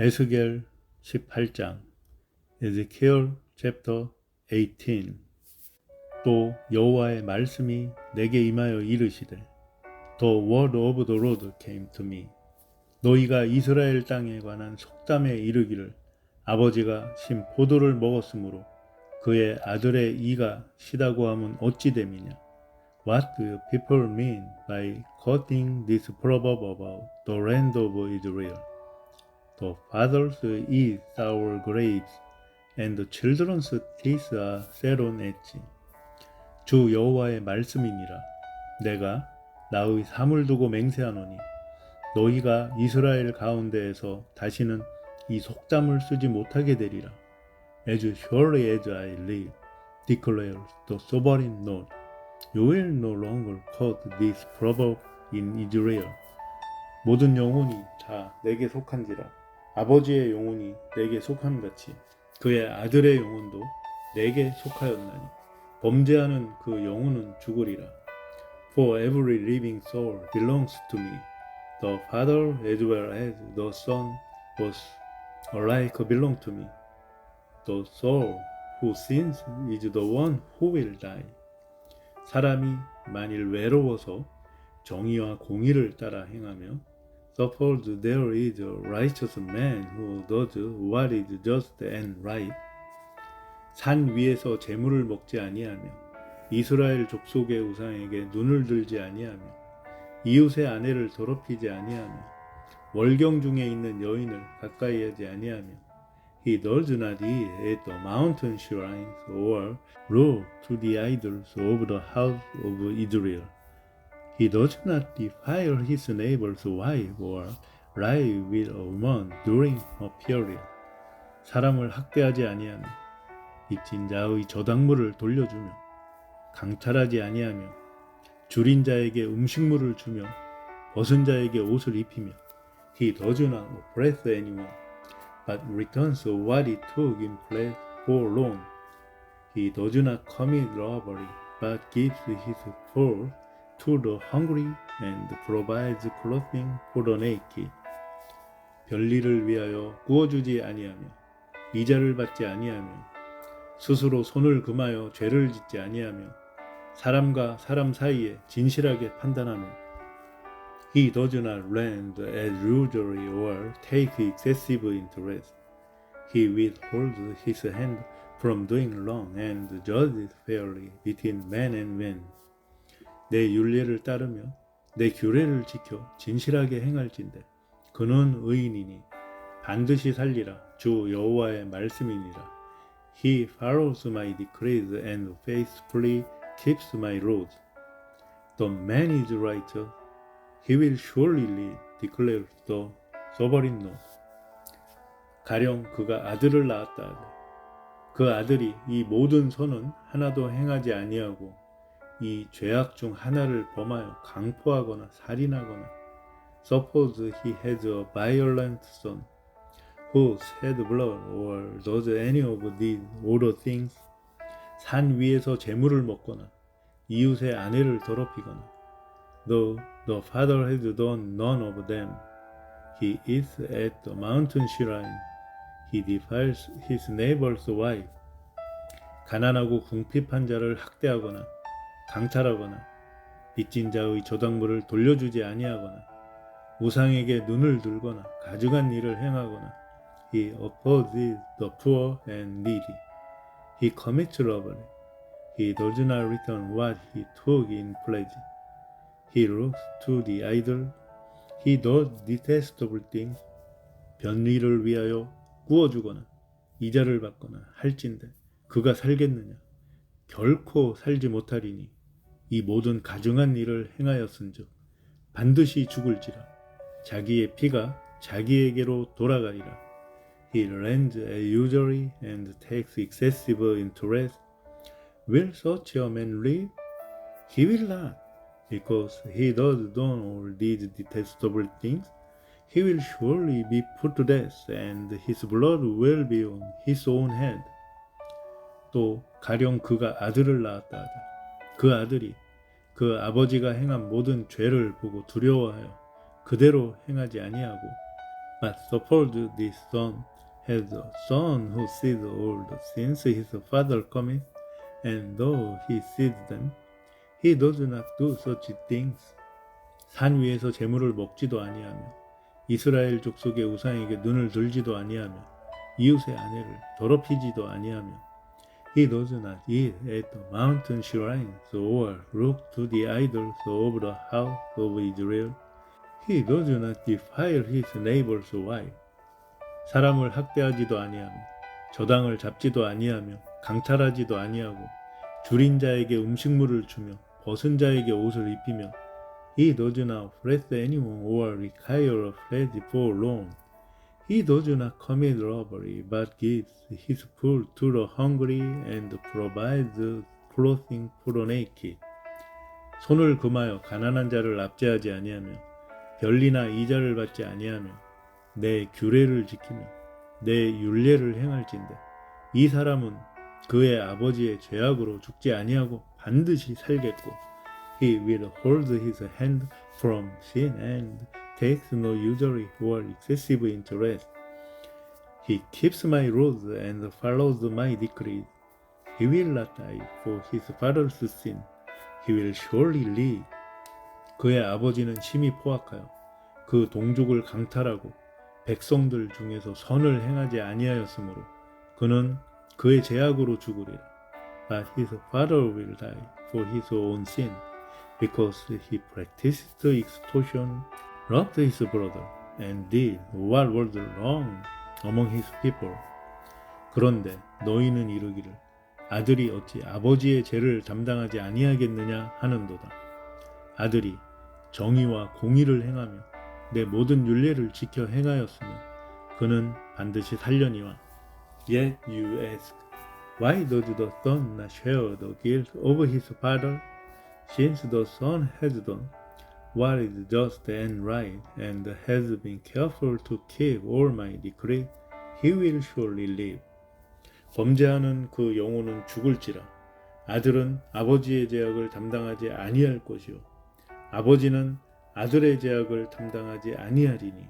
에스겔 18장 에zekiel chapter 18또 여호와의 말씀이 내게 임하여 이르시되 The word of the Lord came to me 너희가 이스라엘 땅에 관한 속담에 이르기를 아버지가 신 포도를 먹었으므로 그의 아들의 이가 시다고 하면 어찌 됨이냐 What do people mean by quoting this proverb about the land of Israel? The fathers eat sour grapes, and the children's teeth are set edge. 주 여호와의 말씀이니라. 내가 나의 삶을 두고 맹세하노니 너희가 이스라엘 가운데에서 다시는 이 속담을 쓰지 못하게 되리라. As surely as I live, declares the sovereign Lord, you will no longer quote this proverb in Israel. 모든 영혼이 다 내게 속한지라. 아버지의 영혼이 내게 속함 같이 그의 아들의 영혼도 내게 속하였나니 범죄하는 그 영혼은 죽으리라. For every living soul belongs to me. The Father as well as the Son was alike belong to me. The soul who sins is the one who will die. 사람이 만일 외로워서 정의와 공의를 따라 행하며 Suppose there is a righteous man who does what is just and right. 산 위에서 재물을 먹지 아니하며 이스라엘 족속의 우상에게 눈을 들지 아니하며 이웃의 아내를 더럽히지 아니하며 월경 중에 있는 여인을 가까이 하지 아니하며 He does not eat at the mountain shrines or rule to the idols of the house of Israel. He does not defile his neighbor's wife or lie with a woman during a period. 사람을 학대하지 아니하며 빚진 자의 저당물을 돌려주며 강탈하지 아니하며 줄인 자에게 음식물을 주며 벗은 자에게 옷을 입히며 He does not oppress anyone, but returns what he took in place for loan. He does not commit robbery, but gives his full to the hungry and provides clothing for the naked. 별일을 위하여 구워주지 아니하며 이자를 받지 아니하며 스스로 손을 금하여 죄를 짓지 아니하며 사람과 사람 사이에 진실하게 판단하며 He does not lend as usually or take excessive interest. He withholds his hand from doing wrong and judges fairly between man and man. 내 윤례를 따르며 내 규례를 지켜 진실하게 행할진대 그는 의인이니 반드시 살리라 주 여호와의 말씀이니라 He follows my decrees and faithfully keeps my laws The man is righteous He will surely live declares the sovereign Lord 가령 그가 아들을 낳았다 그 아들이 이 모든 선은 하나도 행하지 아니하고 이 죄악 중 하나를 범하여 강포하거나 살인하거나 suppose he has a violent son who shed blood or does any of these other things 산 위에서 재물을 먹거나 이웃의 아내를 더럽히거나 though the father has done none of them he eats at the mountain shrine he defiles his neighbor's wife 가난하고 궁핍한 자를 학대하거나 강탈하거나 빚진 자의 저당물을 돌려주지 아니하거나 우상에게 눈을 들거나 가증한 일을 행하거나 he opposes the poor and needy he commits robbery he does not return what he took in pledge he looks to the idol he does detestable things 변리를 위하여 구워주거나 이자를 받거나 할진대 그가 살겠느냐 결코 살지 못하리니 이 모든 가증한 일을 행하였은즉 반드시 죽을지라 자기의 피가 자기에게로 돌아가리라 He lends usually and takes excessive interest. Will such a man live? He will not, because he does done all these detestable things. He will surely be put to death, and his blood will be on his own head. 또 가령 그가 아들을 낳았다 하다. 그 아들이 그 아버지가 행한 모든 죄를 보고 두려워하여 그대로 행하지 아니하고 But suppose this son has a son who sees all the sins his father commits, and though he sees them, he does not do such things. 산 위에서 재물을 먹지도 아니하며 이스라엘 족속의 우상에게 눈을 들지도 아니하며 이웃의 아내를 더럽히지도 아니하며 He does not eat at the mountain shrines or look to the idols of the house of Israel. He does not defile his neighbor's wife. 사람을 학대하지도 아니하며 저당을 잡지도 아니하며 강탈하지도 아니하고 줄인 자에게 음식물을 주며 벗은 자에게 옷을 입히며 He does not oppress anyone or require a pledge for loan. He does not commit robbery, but gives his food to the hungry and provides clothing for the naked. 손을 금하여 가난한 자를 압제하지 아니하며 별리나 이자를 받지 아니하며 내 규례를 지키며 내 율례를 행할진대 이 사람은 그의 아버지의 죄악으로 죽지 아니하고 반드시 살겠고 he will hold his hand from sin and takes no usury or excessive interest. He keeps my rules and follows my decrees. He will not die for his father's sin. He will surely live. 그의 아버지는 심히 포악하여 그 동족을 강탈하고 백성들 중에서 선을 행하지 아니하였으므로 그는 그의 제약으로 죽으리라. But his father will die for his own sin, because he practiced extortion loved his brother and did what was wrong among his people. 그런데 너희는 이르기를 아들이 어찌 아버지의 죄를 담당하지 아니하겠느냐 하는도다. 아들이 정의와 공의를 행하며 내 모든 윤례를 지켜 행하였으면 그는 반드시 살려니와 Yet you ask, why does the son not share the guilt of his father, since the son has done what is just and right, and has been careful to keep all my decrees, he will surely live. 범죄하는 그 영혼은 죽을지라. 아들은 아버지의 제약을 담당하지 아니할 것이요. 아버지는 아들의 제약을 담당하지 아니하리니.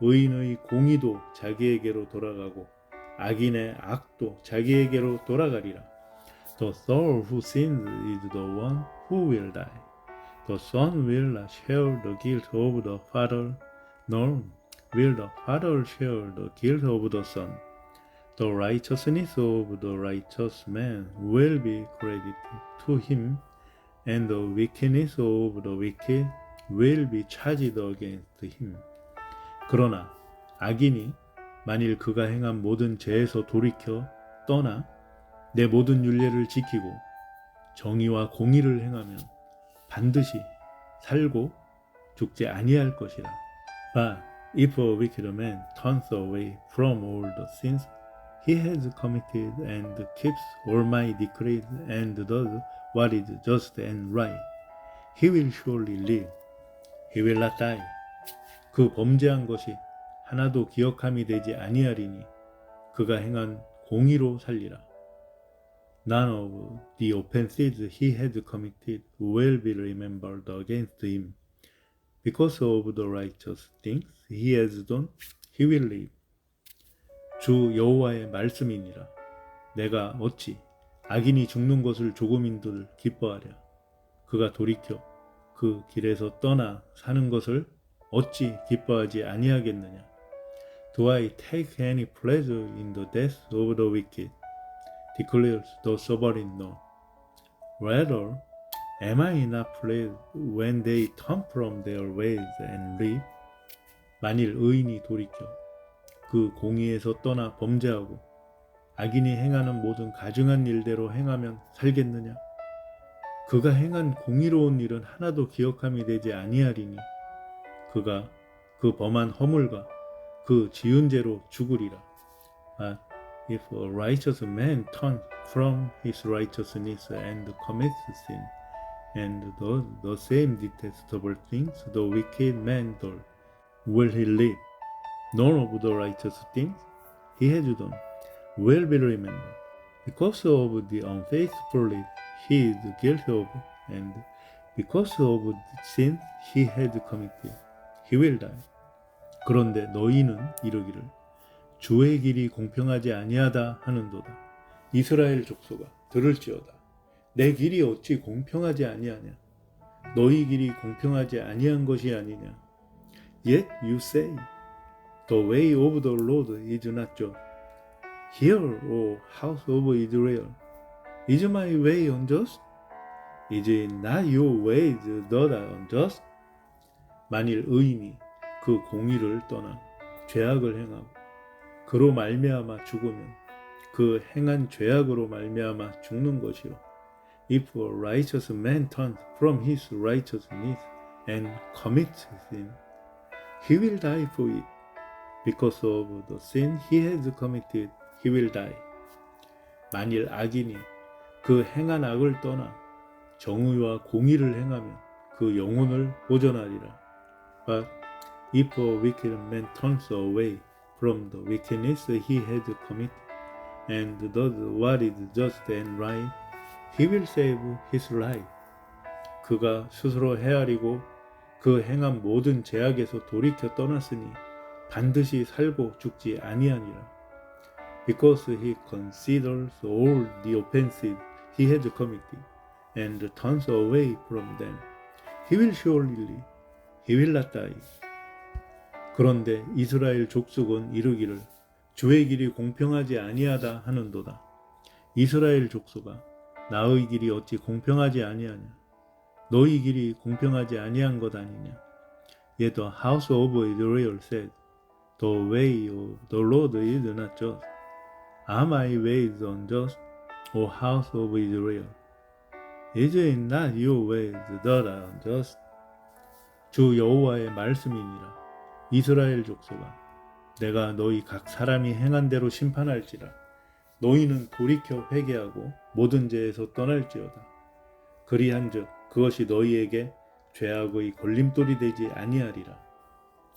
의인의 공의도 자기에게로 돌아가고 악인의 악도 자기에게로 돌아가리라. The soul who sins is the one who will die. The son will not share the guilt of the father, nor will the father share the guilt of the son. The righteousness of the righteous man will be credited to him, and the wickedness of the wicked will be charged against him. 그러나 악인이 만일 그가 행한 모든 죄에서 돌이켜 떠나 내 모든 윤례를 지키고 정의와 공의를 행하면 반드시 살고 죽지 아니할 것이라. But if a wicked man turns away from all the sins he has committed and keeps all my decrees and does what is just and right, he will surely live. He will not die. 그 범죄한 것이 하나도 기억함이 되지 아니하리니 그가 행한 공의로 살리라. None of the offenses he had committed will be remembered against him. Because of the righteous things he has done, he will live. 주 여호와의 말씀이니라. 내가 어찌 악인이 죽는 것을 조금인들 기뻐하랴. 그가 돌이켜 그 길에서 떠나 사는 것을 어찌 기뻐하지 아니하겠느냐. Do I take any pleasure in the death of the wicked? Declares the sovereign Lord. Rather, am I not pleased when they turn from their ways and live? 만일 의인이 돌이켜 그 공의에서 떠나 범죄하고 악인이 행하는 모든 가증한 일대로 행하면 살겠느냐? 그가 행한 공의로운 일은 하나도 기억함이 되지 아니하리니 그가 그 범한 허물과 그 지은 죄로 죽으리라. 아, if a righteous man turns from his righteousness and commits sin, and does the same detestable things the wicked man does, will he live? None of the righteous things he has done will be remembered. Because of the unfaithfulness he is guilty of, and because of the sins he has committed, he will die. 그런데 너희는 이르기를 주의 길이 공평하지 아니하다 하는도다. 이스라엘 족속아 들을지어다. 내 길이 어찌 공평하지 아니하냐? 너희 길이 공평하지 아니한 것이 아니냐? Yet you say, The way of the Lord is not just. Hear, O house of Israel, is my way unjust? Is it not your ways that are unjust? 만일 의인이 그 공의를 떠나 죄악을 행하고 그로 말미암아 죽으면 그 행한 죄악으로 말미암아 죽는 것이요. If a righteous man turns from his righteousness and commits sin, he will die for it. Because of the sin he has committed, he will die. 만일 악인이 그 행한 악을 떠나 정의와 공의를 행하면 그 영혼을 보존하리라. But if a wicked man turns away from the wickedness he has committed and does what is just and right, he will save his life. 그가 스스로 헤아리고 그 행한 모든 죄악에서 돌이켜 떠났으니 반드시 살고 죽지 아니하니라. Because he considers all the offenses he has committed and turns away from them, he will surely. He will not die. 그런데 이스라엘 족속은 이르기를 주의 길이 공평하지 아니하다 하는도다. 이스라엘 족속아 나의 길이 어찌 공평하지 아니하냐? 너희 길이 공평하지 아니한 것 아니냐? Yet the house of Israel said, The way of the Lord is not just. Are my ways unjust, O house of Israel? Is it not your ways that are unjust? 주 여호와의 말씀이니라. 이스라엘 족속아, 내가 너희 각 사람이 행한 대로 심판할지라. 너희는 돌이켜 회개하고 모든 죄에서 떠날지어다. 그리한즉 그것이 너희에게 죄악의 걸림돌이 되지 아니하리라.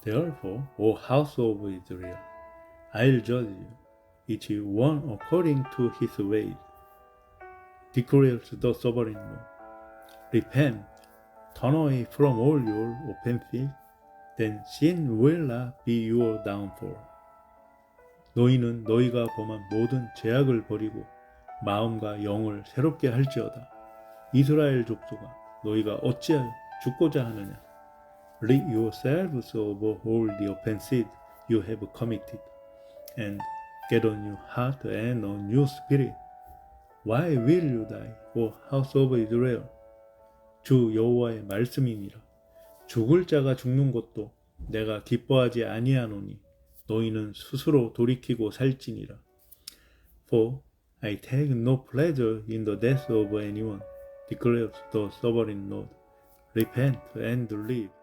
Therefore, O house of Israel, I'll judge you, each one according to his ways. Declares the sovereign Lord. Repent, turn away from all your offenses, then sin will not be your downfall. 너희는 너희가 범한 모든 죄악을 버리고 마음과 영을 새롭게 할지어다. 이스라엘 족속아, 너희가 어찌하여 죽고자 하느냐? Rid yourselves of all the offenses you have committed, and get a new heart and a new spirit. Why will you die, O house of Israel? 주 여호와의 말씀이니라. 죽을 자가 죽는 것도 내가 기뻐하지 아니하노니 너희는 스스로 돌이키고 살지니라. For I take no pleasure in the death of anyone, declares the sovereign Lord. Repent and live.